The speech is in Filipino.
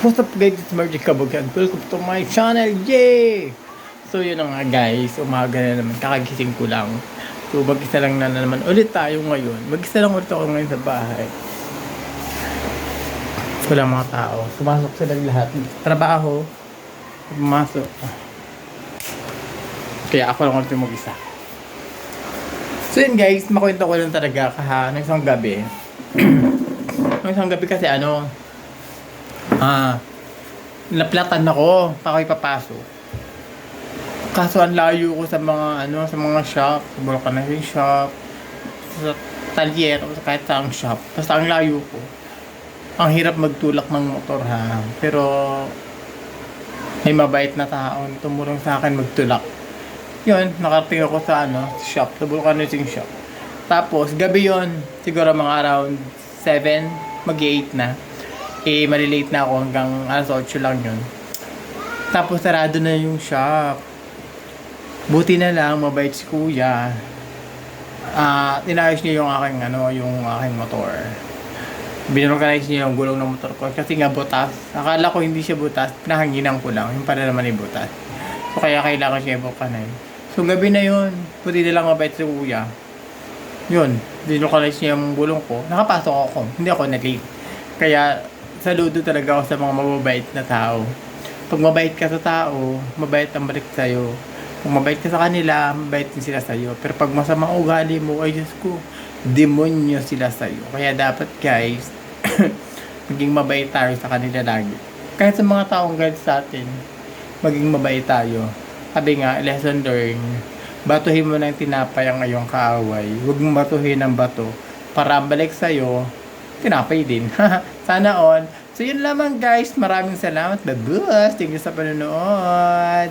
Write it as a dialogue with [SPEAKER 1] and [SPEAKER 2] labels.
[SPEAKER 1] What's up guys, it's Margie Kabagan. Welcome to my channel, yay! So yun na nga guys, umaga na naman, kakagising ko lang. So mag-isa lang na, naman ulit tayo ngayon. Mag-isa lang ulit ako ngayon sa bahay. Wala mga tao. Sumasok silang lahat. Trabaho. Pumasok. Kaya ako lang ulit mag-isa. So yun guys, makwento ko lang talaga kaha ng isang gabi. ng isang gabi kasi ano, ah, naplatan ako pa ako ipapasok. Kaso ang layo ko sa mga ano, sa mga shop, sa vulcanizing shop, sa talyer, sa kahit saang shop. Basta ang layo ko. Ang hirap magtulak ng motor ha. Pero may mabait na tao tumulong sa akin magtulak. Yun, nakarating ako sa ano, shop, sa vulcanizing shop. Tapos, gabi yon siguro mga around 7, mag-8 na. Eh, malilate na ako hanggang alas 8 lang yun. Tapos, sarado na yung shop. Buti na lang, mabait si kuya. Ah, inayos niya yung aking, ano, yung aking motor. Binorganize niya yung gulong ng motor ko kasi nga butas. Akala ko hindi siya butas, pinahanginan ko lang. Yung para naman ay butas. So, kaya kailangan siya i-vulcanize. So, gabi na yun. Buti na lang mabait si kuya. Yun, dinocalize niya yung gulong ko. Nakapasok ako. Hindi ako na-late. Kaya, saludo talaga ako sa mga mababait na tao. Pag mabait ka sa tao, mabait ang balik sa'yo. Kung mabait ka sa kanila, mabait din sila sa'yo. Pero pag masama ugali mo, ay Diyos ko, demonyo sila sa'yo. Kaya dapat guys, maging mabait tayo sa kanila lagi. Kahit sa mga taong galit sa atin, maging mabait tayo. Sabi nga, lesson learned, batuhin mo ng tinapay ang iyong kaaway. Huwag mong batuhin ng bato para balik sa'yo, tinapay din. Sana all. So yun lamang guys. Maraming salamat. Babus. Thank you sa panonood.